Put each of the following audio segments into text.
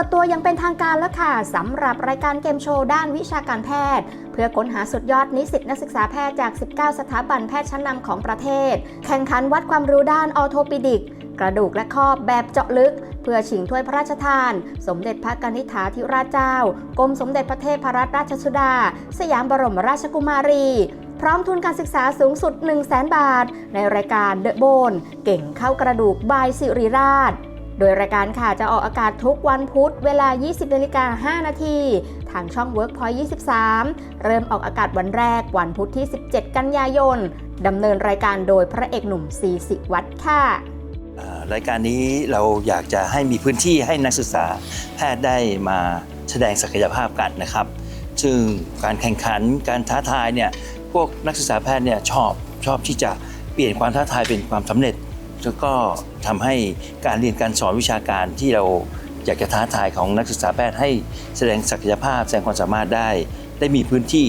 ปิดตัวอยังเป็นทางการแล้วค่ะสำหรับรายการเกมโชว์ด้านวิชาการแพทย์ เพื่อค้นหาสุดยอดนิสิตนักศึกษาแพทย์จาก 19 สถาบันแพทย์ชั้นนำของประเทศ แข่งขันวัดความรู้ด้านออโทปิดิก กระดูกและข้อแบบเจาะลึก เพื่อชิงถ้วยพระราชทาน สมเด็จพระกนิษฐาธิราชเจ้ากรมสมเด็จพระเทพรัตนราชสุดา สยามบรมราชกุมารีพร้อมทุนการศึกษาสูงสุด 1 0 0 0 0 0บาท ในรายการเดอะโบนเก่งเข้ากระดูกบายสิริราช โดยรายการค่ะจะออกอากาศทุกวันพุธเวลา 20นาฬิกา5นาที ทางช่อง Workpoint 23 เริ่มออกอากาศวันแรกวันพุธที่ 17 กันยายนดำเนินรายการโดยพระเอกหนุ่มซีสิวัตรค่ะรายการนี้เราอยากจะให้มีพื้นที่ให้นักศึกษาแพทย์ได้มาแสดงศักยภาพกันนะครับ ซึ่งการแข่งขันการท้าทายเนี่ยพวกนักศึกษาแพทย์เนี่ยชอบชอบที่จะเปลี่ยนความท้าทายเป็นความสำเร็จ แล้วก็ทำให้การเรียนการสอนวิชาการที่เราอยากจะท้าทายของนักศึกษาแพทย์ให้แสดงศักยภาพแสดงความสามารถได้ ได้มีพื้นที่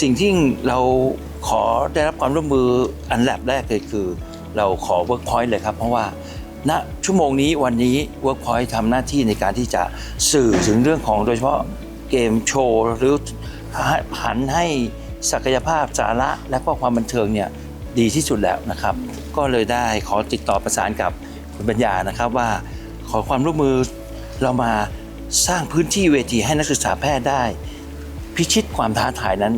สิ่งที่เราขอได้รับความร่วมมืออันแรกแรกเลยคือ เราขอ Workpoint เลยครับ เพราะว่าณชั่วโมงนี้วันนี้ Workpoint ทำหน้าที่ในการที่จะสื่อถึงเรื่องของโดยเฉพาะเกมโชว์หรือหันให้ศักยภาพสาระและก็ความบันเทิงเนี่ย ดีที่สุดแล้วนะครับ ก็เลยได้ขอติดต่อประสานกับคุณปัญญานะครับว่าขอความร่วมมือเรามาสร้างพื้นที่เวทีให้นักศึกษาแพทย์ได้ พิชิตความท้าทายนั้น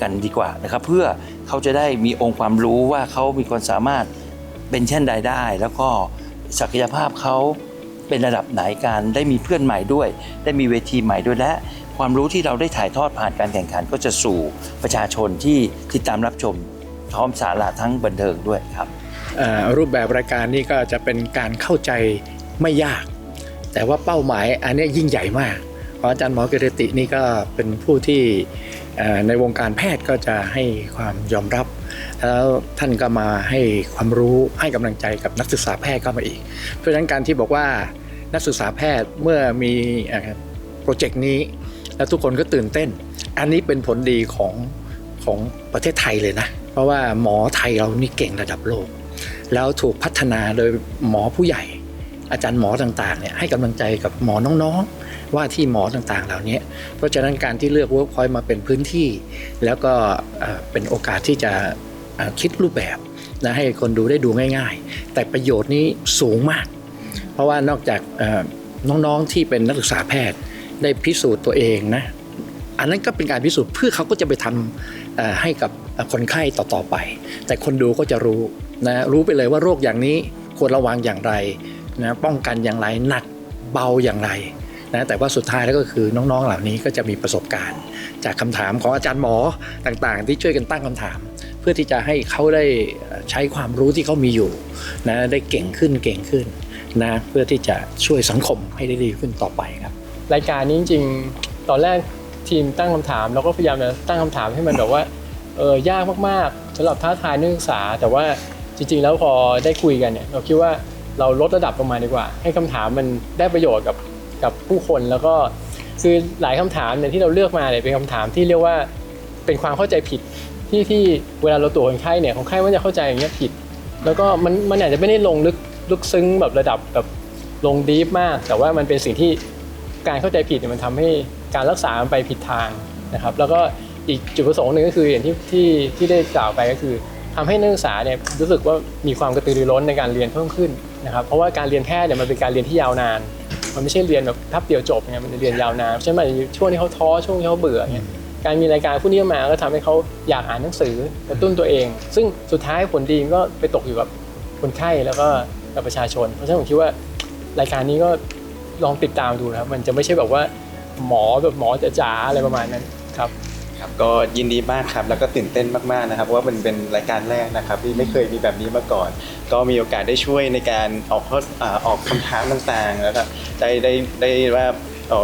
กันดีกว่านะครับ เพื่อเขาจะได้มีองค์ความรู้ว่าเขามีความสามารถเป็นเช่นใดได้ แล้วก็ศักยภาพเขาเป็นระดับไหนการได้มีเพื่อนใหม่ด้วย ได้มีเวทีใหม่ด้วยและความรู้ที่เราได้ถ่ายทอดผ่านการแข่งขันก็จะสู่ประชาชนที่ติดตามรับชม พร้อมสาระทั้งบันเทิงด้วยครับรูปแบบรายการนี้ก็จะเป็นการเข้าใจไม่ยาก แต่ว่าเป้าหมายอันนี้ยิ่งใหญ่มากเพราะอาจารย์หมอกิรตินี่ก็เป็นผู้ที่ในวงการแพทย์ก็จะให้ความยอมรับ แล้วท่านก็มาให้ความรู้ให้กำลังใจกับนักศึกษาแพทย์เข้ามาอีก เพราะฉะนั้นการที่บอกว่านักศึกษาแพทย์เมื่อมีโปรเจกต์นี้ แล้วทุกคนก็ตื่นเต้น อันนี้เป็นผลดีของของประเทศไทยเลยนะ ราะว่าหมอไทยเรานี่เก่งระดับโลก แล้วถูกพัฒนาโดยหมอผู้ใหญ่ อาจารย์หมอต่างๆเนี่ยให้กำลังใจกับหมอน้องๆ ว่าที่หมอต่างๆเหล่านี้เพราะฉะนั้นการที่เลือก Workpoint มาเป็นพื้นที่ แล้วก็เป็นโอกาสที่จะคิดรูปแบบนะให้คนดูได้ดูง่าย ๆ แต่ประโยชน์นี้สูงมาก เพราะว่านอกจากน้องๆที่เป็นนักศึกษาแพทย์ได้พิสูจน์ตัวเองนะ อันนั้นก็เป็นการพิสูจน์เพื่อเขาก็จะไปทำเอ่อให้กับคนไข้ต่อๆไป แต่คนดูก็จะรู้นะรู้ไปเลยว่าโรคอย่างนี้ควรระวังอย่างไรนะป้องกันอย่างไรหนักเบาอย่างไรนะแต่ว่าสุดท้ายแล้วก็คือน้องๆเหล่านี้ก็จะมีประสบการณ์ จากคำถามของอาจารย์หมอต่างๆ ที่ช่วยกันตั้งคำถาม เพื่อที่จะให้เขาได้ใช้ความรู้ที่เขามีอยู่นะได้เก่งขึ้นเก่งขึ้นนะเพื่อที่จะช่วยสังคมให้ได้ดีขึ้นต่อไปครับ รายการนี้จริงตอนแรก ทีมตั้งคำถามเราก็พยายามจะตั้งคำถามให้มันแบบว่าเออยากมากๆสำหรับท้าทายนักศึกษา แต่ว่าจริง ๆ แล้วพอได้คุยกันเนี่ยเราคิดว่าเราลดระดับลงมาดีกว่า ให้คำถามมันได้ประโยชน์กับกับผู้คนแล้วก็คือหลายคำถามเนี่ยที่เราเลือกมาเนี่ยเป็นคำถามที่เรียกว่าเป็นความเข้าใจผิดที่ที่เวลาเราตรวจคนไข้เนี่ยคนไข้มันจะเข้าใจอย่างเงี้ยผิด แล้วก็มันมันอาจจะไม่ได้ลงลึกลึกซึ้งแบบระดับแบบลงดีฟมาก แต่ว่ามันเป็นสิ่งที่การเข้าใจผิดเนี่ยมันทำให้ การรักษามันไปผิดทางนะครับ แล้วก็อีกจุดประสงค์หนึ่งก็คืออย่างที่ที่ที่ได้กล่าวไปก็คือทำให้นักศึกษาเนี่ยรู้สึกว่ามีความกระตือรือร้นในการเรียนเพิ่มขึ้นนะครับ เพราะว่าการเรียนแพทย์เนี่ยมันเป็นการเรียนที่ยาวนาน มันไม่ใช่เรียนแบบทับเดียวจบไงมันเรียนยาวนานเพราะฉะนั้นมันจะมีช่วงที่เขาท้อช่วงที่เขาเบื่อเนี่ยการมีรายการพวกนี้มาก็ทำให้เขาอยากอ่านหนังสือกระตุ้นตัวเอง ซึ่งสุดท้ายผลดีก็ไปตกอยู่กับคนไข้แล้วก็กับประชาชน เพราะฉะนั้นผมคิดว่ารายการนี้ก็ลองติดตามดูนะครับ มันจะไม่ใช่แบบว่า หมอแบบหมอจ๋าๆอะไรประมาณนั้นครับครับก็ยินดีมากครับแล้วก็ตื่นเต้นมากๆนะครับเพราะว่ามันเป็นรายการแรกนะครับที่ไม่เคยมีแบบนี้มาก่อน ก็มีโอกาสได้ช่วยในการออกข้อออกคำถามต่างๆแล้วก็ได้ได้ได้ว่า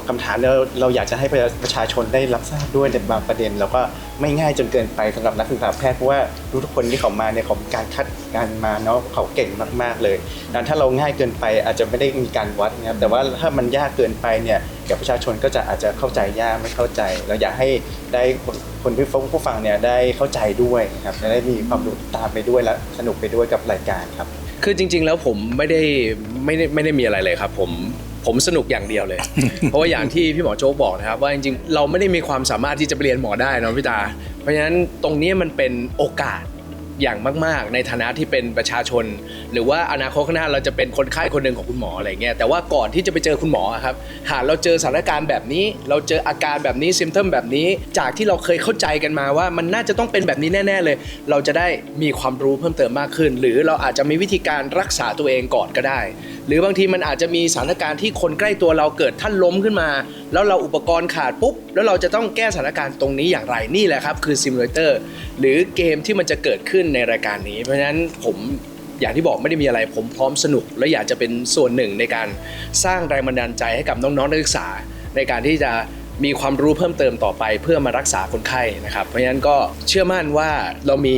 คำถามแล้วเราอยากจะให้ประชาชนได้รับทราบด้วยในบางประเด็น แล้วก็ไม่ง่ายจนเกินไปสำหรับนักศึกษาแพทย์เพราะว่ารู้ทุกคนที่เขามาเนี่ยเขามีการคัดการมาเนาะเขาเก่งมากๆเลยดังนั้นถ้าเราง่ายเกินไปอาจจะไม่ได้มีการวัดนะครับแต่ว่าถ้ามันยากเกินไปเนี่ยเดี๋ยวประชาชนก็จะอาจจะเข้าใจยากไม่เข้าใจ เราอยากให้ได้คนที่ฟังผู้ฟังเนี่ยได้เข้าใจด้วยนะครับจะได้มีความรู้ตามไปด้วยและสนุกไปด้วยกับรายการครับ คือจริง ๆ แล้วผมไม่ได้ไม่ได้ไม่ได้มีอะไรเลยครับ ผม ผมสนุกอย่างเดียวเลย เพราะว่าอย่างที่พี่หมอโจ๊กบอกนะครับ ว่าจริงๆ เราไม่ได้มีความสามารถที่จะไปเรียนหมอได้เนะพี่ตา เพราะฉะนั้นตรงนี้มันเป็นโอกาสอย่างมาก ๆ ในฐานะที่เป็นประชาชน หรือว่าอนาคตข้างหน้าเราจะเป็นคนไข้คนหนึ่งของคุณหมออะไรเงี้ยแต่ว่าก่อนที่จะไปเจอคุณหมอครับหากเราเจอสถานการณ์แบบนี้ เราเจออาการแบบนี้ซิมเทมแบบนี้ จากที่เราเคยเข้าใจกันมาว่ามันน่าจะต้องเป็นแบบนี้แน่ ๆ เลย เราจะได้มีความรู้เพิ่มเติมมากขึ้น หรือเราอาจจะมีวิธีการรักษาตัวเองก่อนก็ได้ หรือบางทีมันอาจจะมีสถานการณ์ที่คนใกล้ตัวเราเกิดท่านล้มขึ้นมา แล้วเราอุปกรณ์ขาดปุ๊บ แล้วเราจะต้องแก้สถานการณ์ตรงนี้อย่างไรนี่แหละครับคือซิมูเลเตอร์หรือเกมที่มันจะเกิดขึ้นในรายการนี้ เพราะฉะนั้นผมอย่างที่บอกไม่ได้มีอะไรผมพร้อมสนุก และอยากจะเป็นส่วนหนึ่งในการสร้างแรงบันดาลใจให้กับน้องๆนักศึกษา ในการที่จะมีความรู้เพิ่มเติมต่อไปเพื่อมารักษาคนไข้นะครับ เพราะฉะนั้นก็เชื่อมั่นว่าเรามี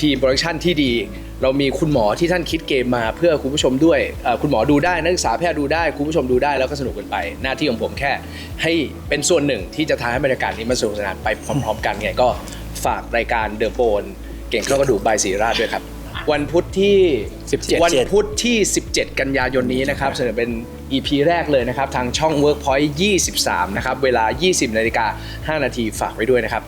ทีมโปรดักชันที่ดี เรามีคุณหมอที่ท่านคิดเกมมาเพื่อคุณผู้ชมด้วยเอ่อคุณหมอดูได้นักศึกษาแพทย์ดูได้คุณผู้ชมดูได้แล้วก็สนุกกันไป หน้าที่ของผมแค่ ให้เป็นส่วนหนึ่งที่จะทำให้บรรยากาศนี้มันสนุกสนานไปพร้อม ๆ กันไงก็ฝากรายการเดอะโ n นเก่งเข้ากระดูกบายศรีราชด้วยครับ วันพุธที่ 17 วันพุธที่ 17 กันยายนนี้นะครับเสนอเป็น EP แรกเลยนะครับ ทางช่อง Workpoint 23 นะครับ เวลา 20นาฬิกา5นาทีฝากไว้ด้วยนะครับ